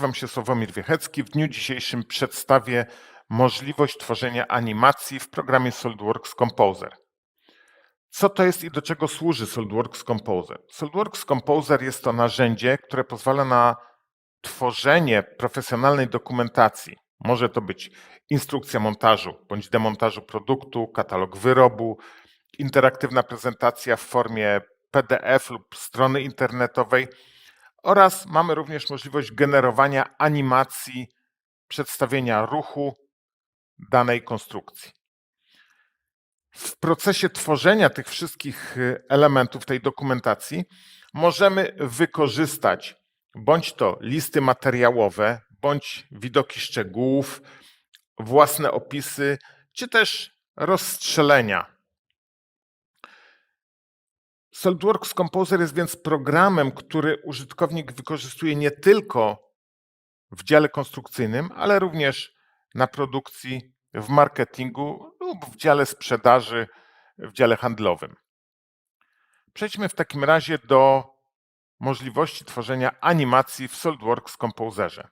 Nazywam się Sławomir Wiechecki. W dniu dzisiejszym przedstawię możliwość tworzenia animacji w programie SolidWorks Composer. Co to jest i do czego służy SolidWorks Composer? SolidWorks Composer jest to narzędzie, które pozwala na tworzenie profesjonalnej dokumentacji. Może to być instrukcja montażu bądź demontażu produktu, katalog wyrobu, interaktywna prezentacja w formie PDF lub strony internetowej oraz mamy również możliwość generowania animacji, przedstawienia ruchu danej konstrukcji. W procesie tworzenia tych wszystkich y, elementów tej dokumentacji możemy wykorzystać bądź to listy materiałowe, bądź widoki szczegółów, własne opisy, czy też rozstrzelenia. SolidWorks Composer jest więc programem, który użytkownik wykorzystuje nie tylko w dziale konstrukcyjnym, ale również na produkcji, w marketingu lub w dziale sprzedaży, w dziale handlowym. Przejdźmy w takim razie do możliwości tworzenia animacji w SolidWorks Composerze.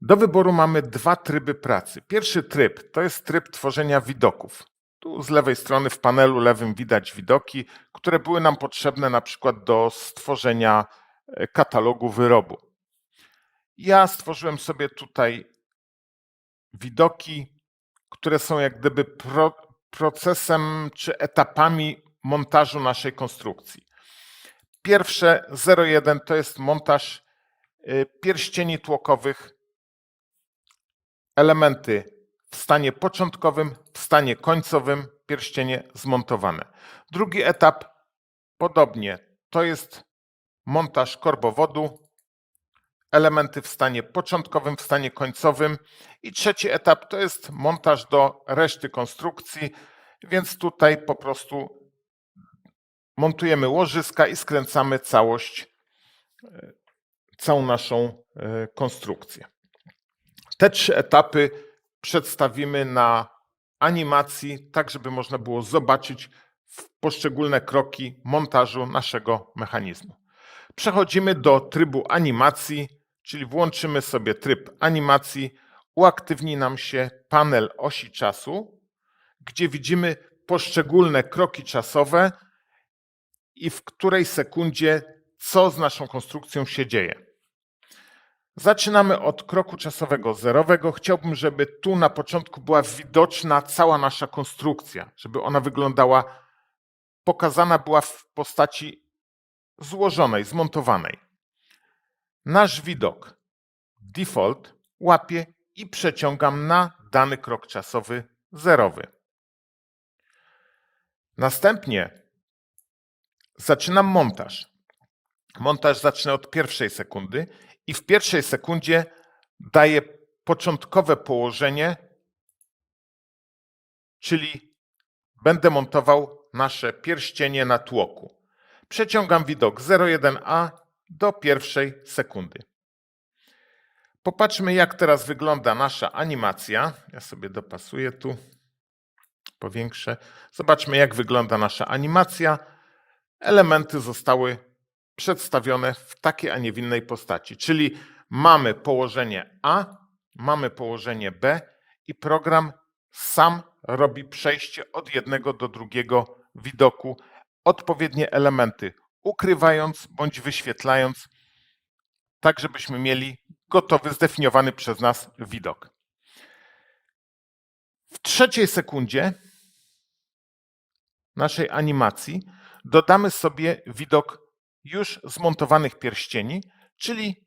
Do wyboru mamy dwa tryby pracy. Pierwszy tryb to jest tryb tworzenia widoków. Tu z lewej strony w panelu lewym widać widoki, które były nam potrzebne na przykład do stworzenia e, katalogu wyrobu. Ja stworzyłem sobie tutaj widoki, które są jak gdyby pro, procesem czy etapami montażu naszej konstrukcji. Pierwsze 01 to jest montaż y, pierścieni tłokowych, elementy w stanie początkowym, w stanie końcowym, pierścienie zmontowane. Drugi etap podobnie, to jest montaż korbowodu, elementy w stanie początkowym, w stanie końcowym i trzeci etap to jest montaż do reszty konstrukcji, więc tutaj po prostu montujemy łożyska i skręcamy całość, e, całą naszą e, konstrukcję. Te trzy etapy przedstawimy na animacji, tak żeby można było zobaczyć poszczególne kroki montażu naszego mechanizmu. Przechodzimy do trybu animacji, czyli włączymy sobie tryb animacji, uaktywni nam się panel osi czasu, gdzie widzimy poszczególne kroki czasowe i w której sekundzie co z naszą konstrukcją się dzieje. Zaczynamy od kroku czasowego zerowego. Chciałbym, żeby tu na początku była widoczna cała nasza konstrukcja, żeby ona wyglądała, pokazana była w postaci złożonej, zmontowanej. Nasz widok default łapię i przeciągam na dany krok czasowy zerowy. Następnie zaczynam montaż. Montaż zacznę od pierwszej sekundy i w pierwszej sekundzie daję początkowe położenie, czyli będę montował nasze pierścienie na tłoku. Przeciągam widok 0,1a do pierwszej sekundy. Popatrzmy, jak teraz wygląda nasza animacja. Ja sobie dopasuję tu, powiększę. Zobaczmy, jak wygląda nasza animacja. Elementy zostały przedstawione w takiej, a nie w innej postaci. Czyli mamy położenie A, mamy położenie B i program sam robi przejście od jednego do drugiego widoku, odpowiednie elementy ukrywając bądź wyświetlając, tak żebyśmy mieli gotowy, zdefiniowany przez nas widok. W trzeciej sekundzie naszej animacji dodamy sobie widok już zmontowanych pierścieni, czyli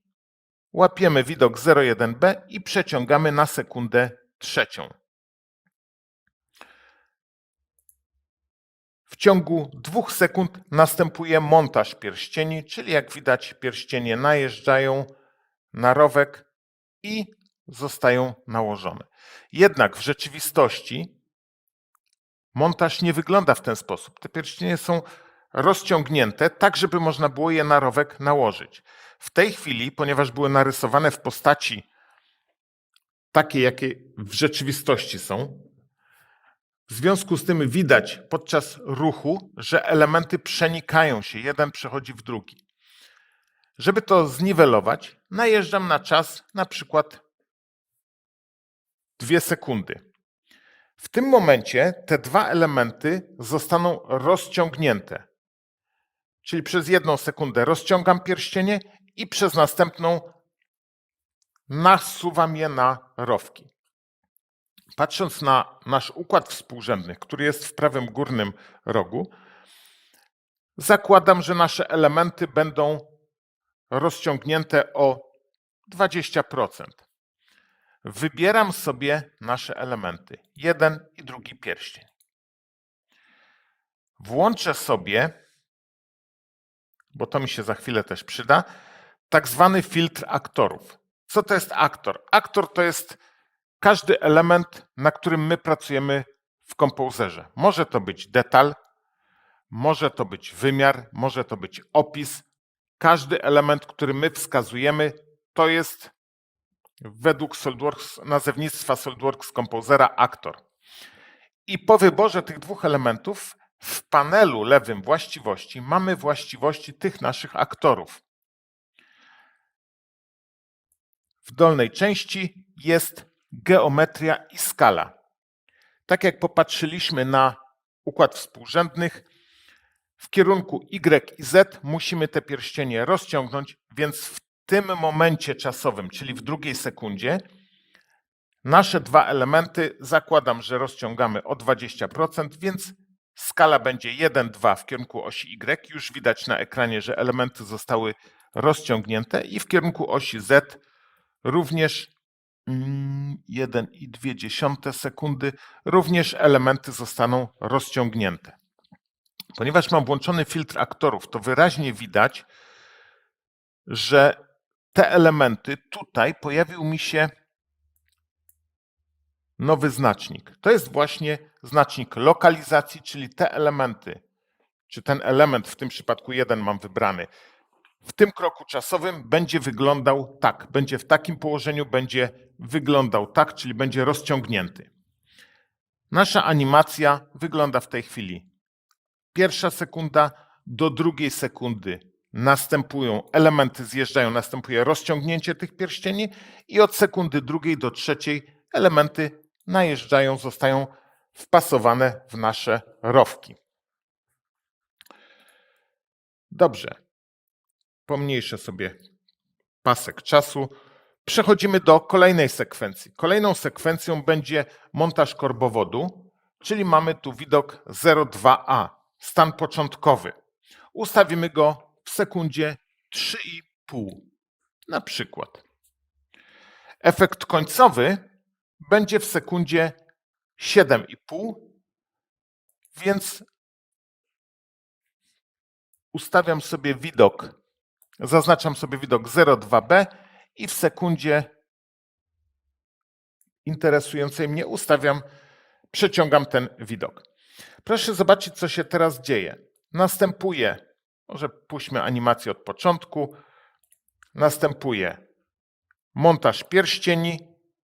łapiemy widok 01b i przeciągamy na sekundę trzecią. W ciągu dwóch sekund następuje montaż pierścieni, czyli jak widać pierścienie najeżdżają na rowek i zostają nałożone. Jednak w rzeczywistości montaż nie wygląda w ten sposób. Te pierścienie są rozciągnięte, tak żeby można było je na rowek nałożyć. W tej chwili, ponieważ były narysowane w postaci takiej, jakie w rzeczywistości są, w związku z tym widać podczas ruchu, że elementy przenikają się, jeden przechodzi w drugi. Żeby to zniwelować, najeżdżam na czas na przykład 2 sekundy. W tym momencie te dwa elementy zostaną rozciągnięte. Czyli przez jedną sekundę rozciągam pierścienie i przez następną nasuwam je na rowki. Patrząc na nasz układ współrzędnych, który jest w prawym górnym rogu, zakładam, że nasze elementy będą rozciągnięte o 20%. Wybieram sobie nasze elementy, jeden i drugi pierścień. Włączę sobie, bo to mi się za chwilę też przyda, tak zwany filtr aktorów. Co to jest aktor? Aktor to jest każdy element, na którym my pracujemy w kompozerze. Może to być detal, może to być wymiar, może to być opis. Każdy element, który my wskazujemy, to jest według SolidWorks, nazewnictwa SolidWorks Composera aktor. I po wyborze tych dwóch elementów w panelu lewym właściwości mamy właściwości tych naszych aktorów. W dolnej części jest geometria i skala. Tak jak popatrzyliśmy na układ współrzędnych, w kierunku Y i Z musimy te pierścienie rozciągnąć, więc w tym momencie czasowym, czyli w drugiej sekundzie, nasze dwa elementy zakładam, że rozciągamy o 20%, więc skala będzie 1, 2 w kierunku osi Y. Już widać na ekranie, że elementy zostały rozciągnięte i w kierunku osi Z również 1,2 sekundy, również elementy zostaną rozciągnięte. Ponieważ mam włączony filtr aktorów, to wyraźnie widać, że te elementy tutaj pojawił mi się nowy znacznik. To jest właśnie znacznik lokalizacji, czyli te elementy, czy ten element, w tym przypadku jeden mam wybrany, w tym kroku czasowym będzie wyglądał tak, będzie w takim położeniu, będzie wyglądał tak, czyli będzie rozciągnięty. Nasza animacja wygląda w tej chwili. Pierwsza sekunda do drugiej sekundy następują elementy, zjeżdżają, następuje rozciągnięcie tych pierścieni i od sekundy drugiej do trzeciej elementy najeżdżają, zostają wpasowane w nasze rowki. Dobrze. Pomniejszę sobie pasek czasu. Przechodzimy do kolejnej sekwencji. Kolejną sekwencją będzie montaż korbowodu, czyli mamy tu widok 02A, stan początkowy. Ustawimy go w sekundzie 3,5 na przykład. Efekt końcowy będzie w sekundzie 7,5, więc ustawiam sobie widok, zaznaczam sobie widok 0,2b i w sekundzie interesującej mnie ustawiam, przeciągam ten widok. Proszę zobaczyć, co się teraz dzieje. Następuje, może puśćmy animację od początku, następuje montaż pierścieni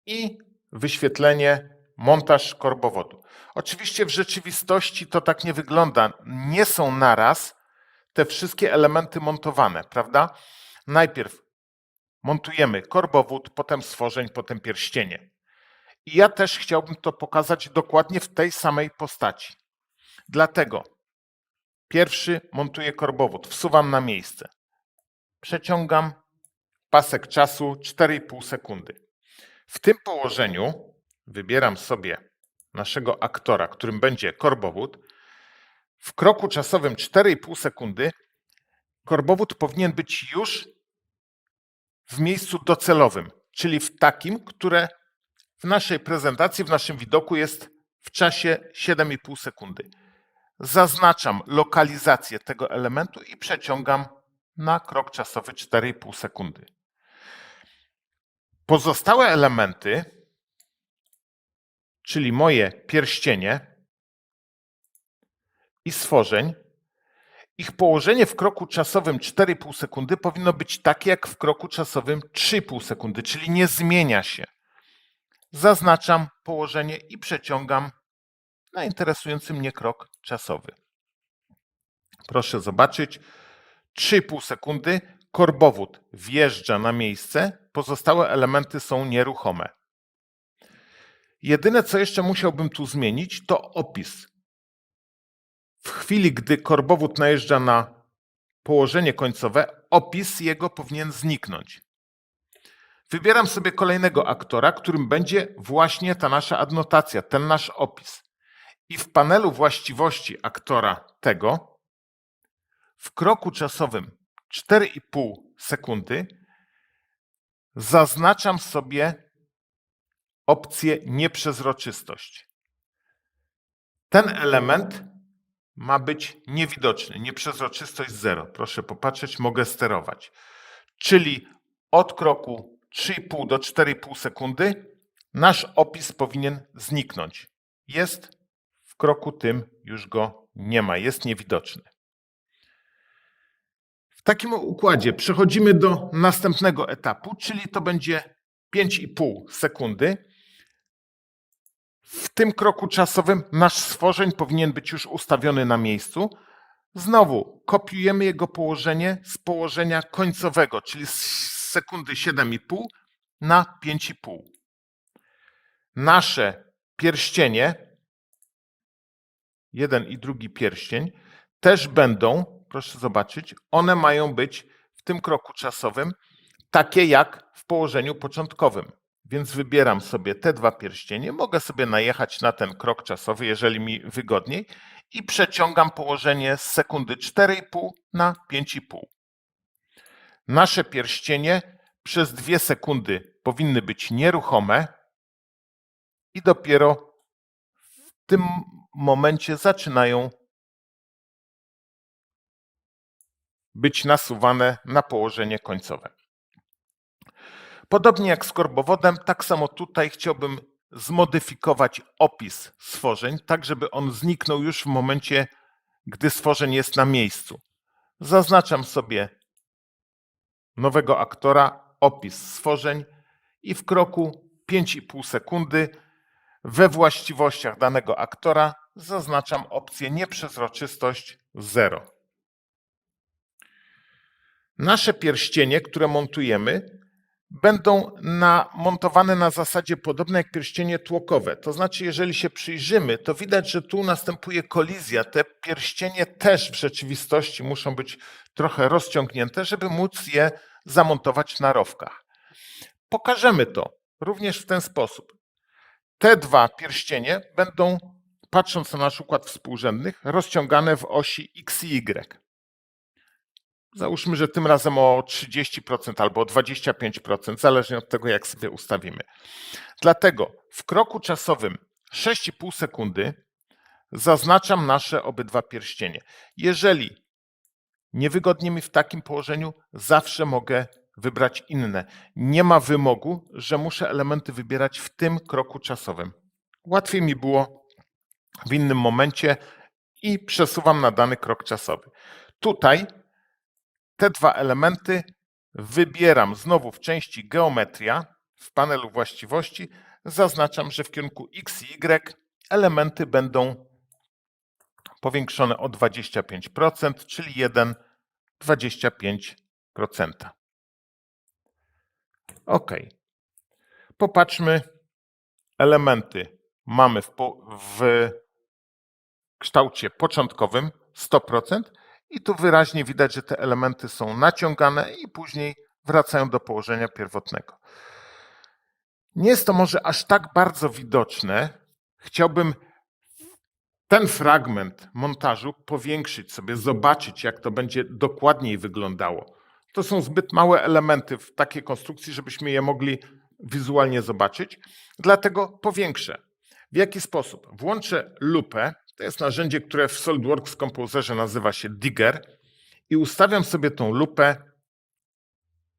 i wyświetlenie, montaż korbowodu. Oczywiście w rzeczywistości to tak nie wygląda. Nie są naraz te wszystkie elementy montowane, prawda? Najpierw montujemy korbowód, potem stworzeń, potem pierścienie. I ja też chciałbym to pokazać dokładnie w tej samej postaci. Dlatego pierwszy montuję korbowód, wsuwam na miejsce. Przeciągam pasek czasu 4,5 sekundy. W tym położeniu wybieram sobie naszego aktora, którym będzie korbowód. W kroku czasowym 4,5 sekundy korbowód powinien być już w miejscu docelowym, czyli w takim, które w naszej prezentacji, w naszym widoku jest w czasie 7,5 sekundy. Zaznaczam lokalizację tego elementu i przeciągam na krok czasowy 4,5 sekundy. Pozostałe elementy, czyli moje pierścienie i stworzeń, ich położenie w kroku czasowym 4,5 sekundy powinno być takie jak w kroku czasowym 3,5 sekundy, czyli nie zmienia się. Zaznaczam położenie i przeciągam na interesujący mnie krok czasowy. Proszę zobaczyć, 3,5 sekundy korbowód wjeżdża na miejsce, pozostałe elementy są nieruchome. Jedyne, co jeszcze musiałbym tu zmienić, to opis. W chwili, gdy korbowód najeżdża na położenie końcowe, opis jego powinien zniknąć. Wybieram sobie kolejnego aktora, którym będzie właśnie ta nasza adnotacja, ten nasz opis. I w panelu właściwości aktora tego w kroku czasowym 4,5 sekundy zaznaczam sobie opcję nieprzezroczystość. Ten element ma być niewidoczny, nieprzezroczystość 0. Proszę popatrzeć, mogę sterować. Czyli od kroku 3,5 do 4,5 sekundy nasz opis powinien zniknąć. Jest w kroku tym, już go nie ma, jest niewidoczny. Takim układzie przechodzimy do następnego etapu, czyli to będzie 5,5 sekundy. W tym kroku czasowym nasz stworzeń powinien być już ustawiony na miejscu. Znowu kopiujemy jego położenie z położenia końcowego, czyli z sekundy 7,5 na 5,5. Nasze pierścienie, jeden i drugi pierścień, też będą, proszę zobaczyć, one mają być w tym kroku czasowym takie jak w położeniu początkowym. Więc wybieram sobie te dwa pierścienie, mogę sobie najechać na ten krok czasowy, jeżeli mi wygodniej i przeciągam położenie z sekundy 4,5 na 5,5. Nasze pierścienie przez dwie sekundy powinny być nieruchome i dopiero w tym momencie zaczynają być nasuwane na położenie końcowe. Podobnie jak z korbowodem, tak samo tutaj chciałbym zmodyfikować opis stworzeń, tak żeby on zniknął już w momencie, gdy stworzeń jest na miejscu. Zaznaczam sobie nowego aktora, opis stworzeń i w kroku 5,5 sekundy we właściwościach danego aktora zaznaczam opcję nieprzezroczystość 0. Nasze pierścienie, które montujemy, będą montowane na zasadzie podobnej jak pierścienie tłokowe. To znaczy, jeżeli się przyjrzymy, to widać, że tu następuje kolizja. Te pierścienie też w rzeczywistości muszą być trochę rozciągnięte, żeby móc je zamontować na rowkach. Pokażemy to również w ten sposób. Te dwa pierścienie będą, patrząc na nasz układ współrzędnych, rozciągane w osi x i y. Załóżmy, że tym razem o 30% albo o 25%, zależnie od tego, jak sobie ustawimy. Dlatego w kroku czasowym 6,5 sekundy zaznaczam nasze obydwa pierścienie. Jeżeli niewygodnie mi w takim położeniu, zawsze mogę wybrać inne. Nie ma wymogu, że muszę elementy wybierać w tym kroku czasowym. Łatwiej mi było w innym momencie i przesuwam na dany krok czasowy. Tutaj te dwa elementy wybieram znowu w części geometria, w panelu właściwości, zaznaczam, że w kierunku x i y elementy będą powiększone o 25%, czyli 1,25%. OK. Popatrzmy. Elementy mamy w, w kształcie początkowym 100%, i tu wyraźnie widać, że te elementy są naciągane i później wracają do położenia pierwotnego. Nie jest to może aż tak bardzo widoczne. Chciałbym ten fragment montażu powiększyć sobie, zobaczyć, jak to będzie dokładniej wyglądało. To są zbyt małe elementy w takiej konstrukcji, żebyśmy je mogli wizualnie zobaczyć. Dlatego powiększę. W jaki sposób? Włączę lupę to jest narzędzie, które w SolidWorks Composerze nazywa się Digger i ustawiam sobie tą lupę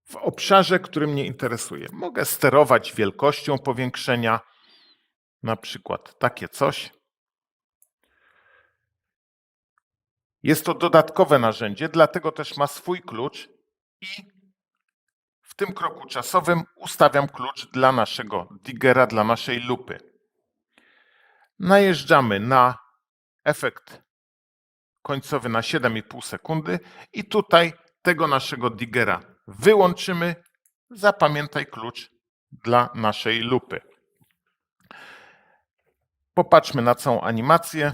w obszarze, który mnie interesuje. Mogę sterować wielkością powiększenia, na przykład takie coś. Jest to dodatkowe narzędzie, dlatego też ma swój klucz i w tym kroku czasowym ustawiam klucz dla naszego diggera, dla naszej lupy. Najeżdżamy na efekt końcowy na 7,5 sekundy i tutaj tego naszego diggera wyłączymy. Zapamiętaj klucz dla naszej lupy. Popatrzmy na całą animację.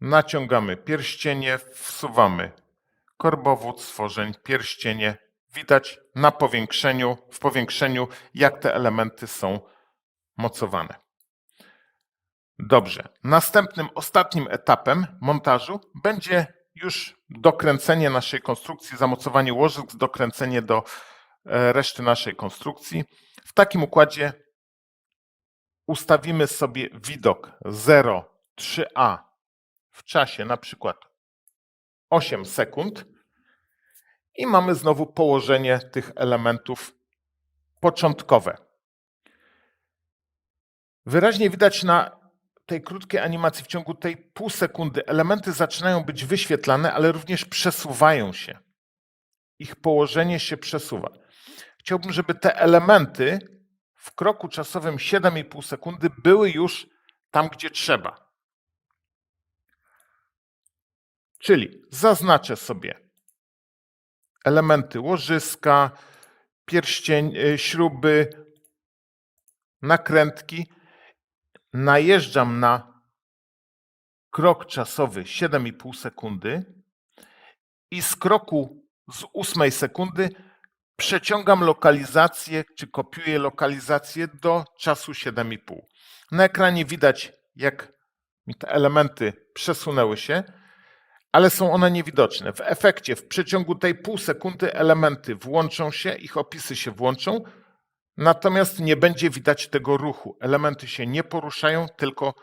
Naciągamy pierścienie, wsuwamy korbowód, stworzeń, pierścienie. Widać na powiększeniu, w powiększeniu, jak te elementy są mocowane. Dobrze. Następnym, ostatnim etapem montażu będzie już dokręcenie naszej konstrukcji, zamocowanie łożysk, dokręcenie do e, reszty naszej konstrukcji. W takim układzie ustawimy sobie widok 0, 3a w czasie na przykład 8 sekund i mamy znowu położenie tych elementów początkowe. Wyraźnie widać na tej krótkiej animacji w ciągu tej pół sekundy elementy zaczynają być wyświetlane, ale również przesuwają się. Ich położenie się przesuwa. Chciałbym, żeby te elementy w kroku czasowym 7,5 sekundy były już tam, gdzie trzeba. Czyli zaznaczę sobie elementy łożyska, pierścień, y, śruby, nakrętki. Najeżdżam na krok czasowy 7,5 sekundy i z kroku z 8 sekundy przeciągam lokalizację, czy kopiuję lokalizację do czasu 7,5. Na ekranie widać, jak te elementy przesunęły się, ale są one niewidoczne. W efekcie, w przeciągu tej pół sekundy elementy włączą się, ich opisy się włączą, natomiast nie będzie widać tego ruchu. Elementy się nie poruszają, tylko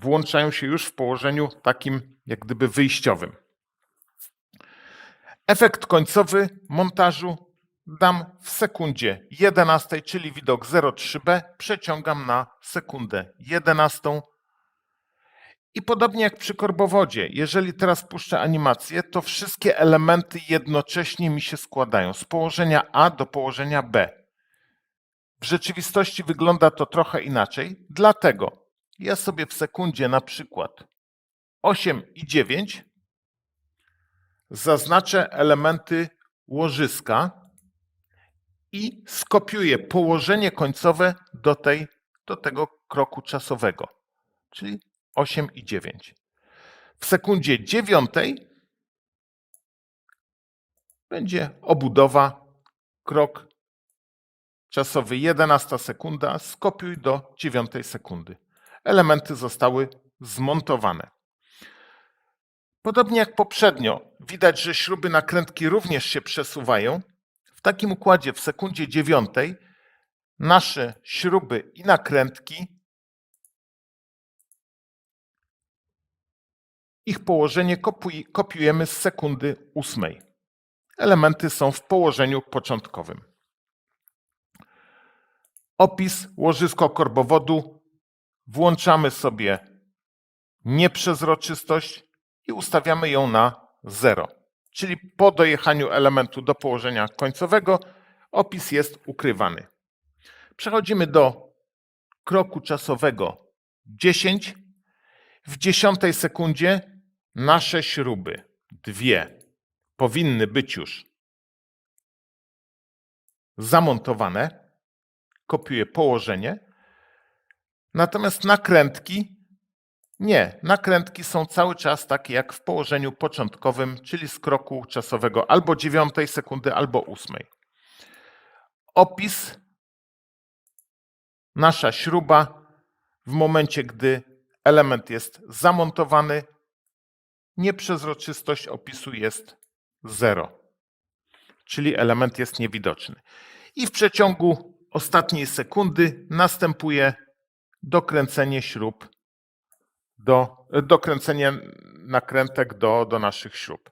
włączają się już w położeniu takim jak gdyby wyjściowym. Efekt końcowy montażu dam w sekundzie 11, czyli widok 0,3b, przeciągam na sekundę 11. I podobnie jak przy korbowodzie, jeżeli teraz puszczę animację, to wszystkie elementy jednocześnie mi się składają z położenia A do położenia B. W rzeczywistości wygląda to trochę inaczej, dlatego ja sobie w sekundzie na przykład 8 i 9 zaznaczę elementy łożyska i skopiuję położenie końcowe do, tej, do tego kroku czasowego, czyli 8 i 9. W sekundzie dziewiątej będzie obudowa, krok czasowy 11 sekunda, skopiuj do 9 sekundy. Elementy zostały zmontowane. Podobnie jak poprzednio, widać, że śruby nakrętki również się przesuwają. W takim układzie w sekundzie dziewiątej nasze śruby i nakrętki, ich położenie kopiujemy z sekundy ósmej. Elementy są w położeniu początkowym. Opis łożysko korbowodu. Włączamy sobie nieprzezroczystość i ustawiamy ją na 0. Czyli po dojechaniu elementu do położenia końcowego opis jest ukrywany. Przechodzimy do kroku czasowego 10. W dziesiątej sekundzie nasze śruby, dwie, powinny być już zamontowane. Kopiuję położenie. Natomiast nakrętki nie, nakrętki są cały czas takie jak w położeniu początkowym, czyli z kroku czasowego albo 9 sekundy, albo 8. Opis nasza śruba w momencie, gdy element jest zamontowany, nieprzezroczystość opisu jest 0, czyli element jest niewidoczny. I w przeciągu ostatniej sekundy następuje dokręcenie śrub do dokręcenia nakrętek do, do naszych śrub.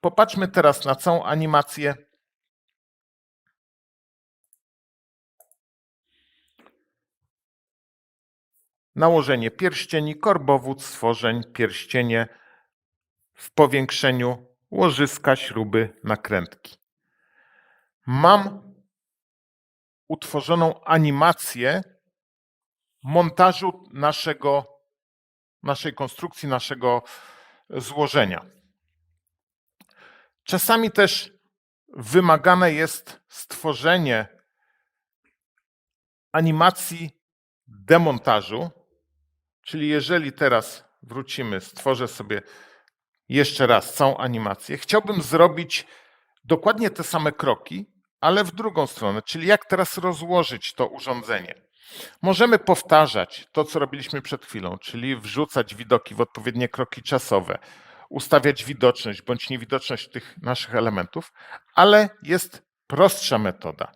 Popatrzmy teraz na całą animację. Nałożenie pierścieni, korbowód, stworzeń, pierścienie w powiększeniu łożyska, śruby, nakrętki. Mam utworzoną animację montażu naszego naszej konstrukcji, naszego złożenia. Czasami też wymagane jest stworzenie animacji demontażu, czyli jeżeli teraz wrócimy, stworzę sobie jeszcze raz całą animację, chciałbym zrobić dokładnie te same kroki, ale w drugą stronę, czyli jak teraz rozłożyć to urządzenie. Możemy powtarzać to, co robiliśmy przed chwilą, czyli wrzucać widoki w odpowiednie kroki czasowe, ustawiać widoczność bądź niewidoczność tych naszych elementów, ale jest prostsza metoda.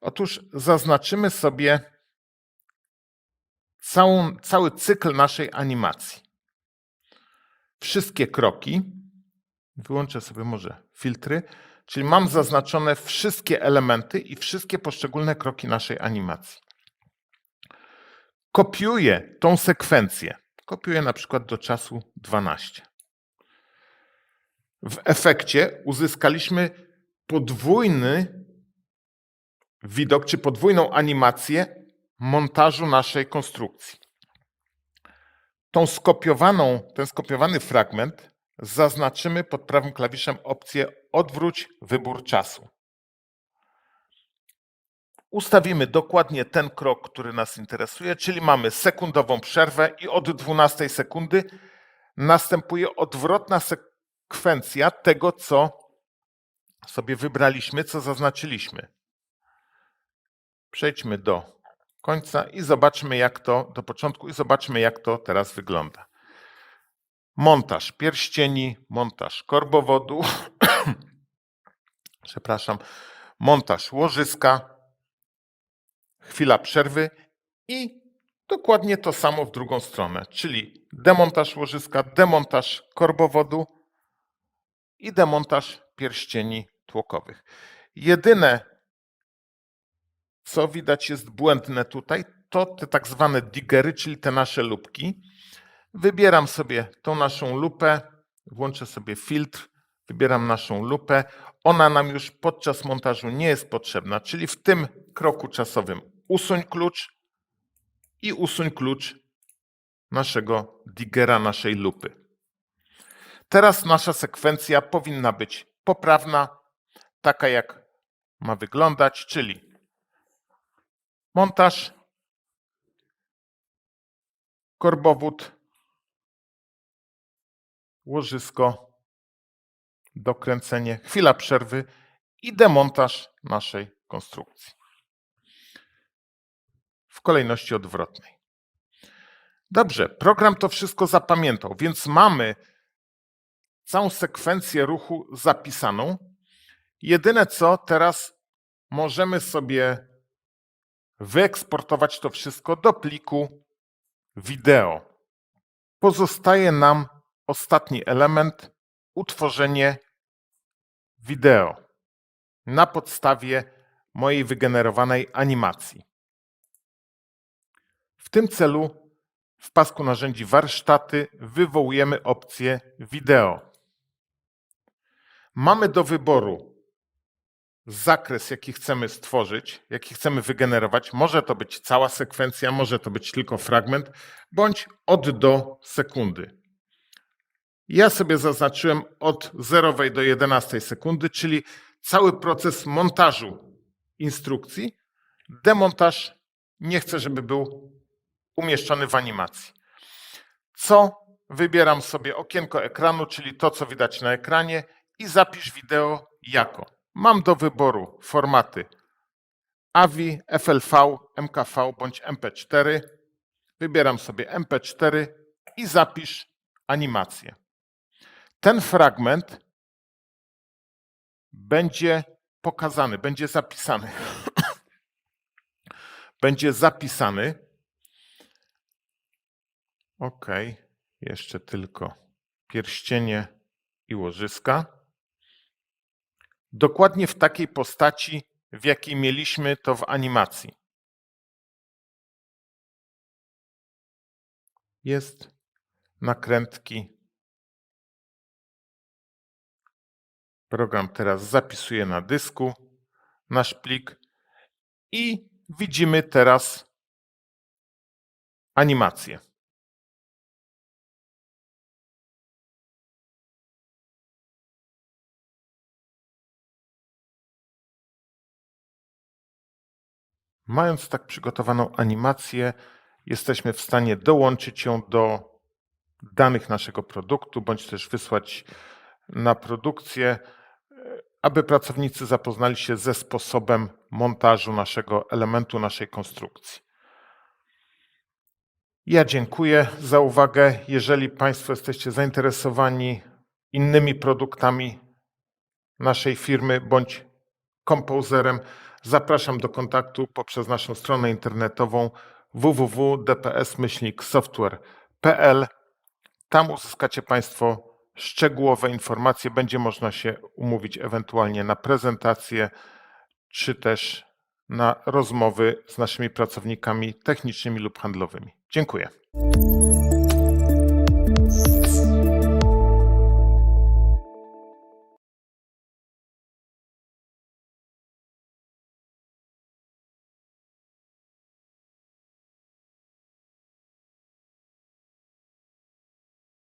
Otóż zaznaczymy sobie całą, cały cykl naszej animacji. Wszystkie kroki, wyłączę sobie może filtry, czyli mam zaznaczone wszystkie elementy i wszystkie poszczególne kroki naszej animacji. Kopiuję tą sekwencję. Kopiuję na przykład do czasu 12. W efekcie uzyskaliśmy podwójny widok, czy podwójną animację montażu naszej konstrukcji. Tą skopiowaną, ten skopiowany fragment zaznaczymy pod prawym klawiszem opcję Odwróć wybór czasu. Ustawimy dokładnie ten krok, który nas interesuje, czyli mamy sekundową przerwę i od 12 sekundy następuje odwrotna sekwencja tego, co sobie wybraliśmy, co zaznaczyliśmy. Przejdźmy do końca i zobaczmy jak to, do początku i zobaczmy jak to teraz wygląda. Montaż pierścieni, montaż korbowodu, przepraszam, montaż łożyska, chwila przerwy i dokładnie to samo w drugą stronę, czyli demontaż łożyska, demontaż korbowodu i demontaż pierścieni tłokowych. Jedyne, co widać jest błędne tutaj, to te tak zwane diggery, czyli te nasze lubki. Wybieram sobie tą naszą lupę, włączę sobie filtr, wybieram naszą lupę. Ona nam już podczas montażu nie jest potrzebna, czyli w tym kroku czasowym usuń klucz i usuń klucz naszego diggera, naszej lupy. Teraz nasza sekwencja powinna być poprawna, taka jak ma wyglądać, czyli montaż, korbowód, łożysko, dokręcenie, chwila przerwy i demontaż naszej konstrukcji. W kolejności odwrotnej. Dobrze, program to wszystko zapamiętał, więc mamy całą sekwencję ruchu zapisaną. Jedyne co, teraz możemy sobie wyeksportować to wszystko do pliku wideo. Pozostaje nam ostatni element utworzenie wideo na podstawie mojej wygenerowanej animacji. W tym celu w pasku narzędzi warsztaty wywołujemy opcję wideo. Mamy do wyboru zakres, jaki chcemy stworzyć, jaki chcemy wygenerować. Może to być cała sekwencja, może to być tylko fragment, bądź od do sekundy. Ja sobie zaznaczyłem od 0 do 11 sekundy, czyli cały proces montażu instrukcji. Demontaż nie chcę, żeby był umieszczony w animacji. Co? Wybieram sobie okienko ekranu, czyli to, co widać na ekranie i zapisz wideo jako. Mam do wyboru formaty AVI, FLV, MKV bądź MP4. Wybieram sobie MP4 i zapisz animację. Ten fragment będzie pokazany, będzie zapisany. będzie zapisany. Ok, jeszcze tylko pierścienie i łożyska. Dokładnie w takiej postaci, w jakiej mieliśmy to w animacji. Jest nakrętki. Program teraz zapisuje na dysku, nasz plik i widzimy teraz animację. Mając tak przygotowaną animację, jesteśmy w stanie dołączyć ją do danych naszego produktu, bądź też wysłać na produkcję aby pracownicy zapoznali się ze sposobem montażu naszego elementu, naszej konstrukcji. Ja dziękuję za uwagę. Jeżeli Państwo jesteście zainteresowani innymi produktami naszej firmy bądź kompozerem, zapraszam do kontaktu poprzez naszą stronę internetową www.dps-software.pl. Tam uzyskacie Państwo szczegółowe informacje. Będzie można się umówić ewentualnie na prezentację, czy też na rozmowy z naszymi pracownikami technicznymi lub handlowymi. Dziękuję.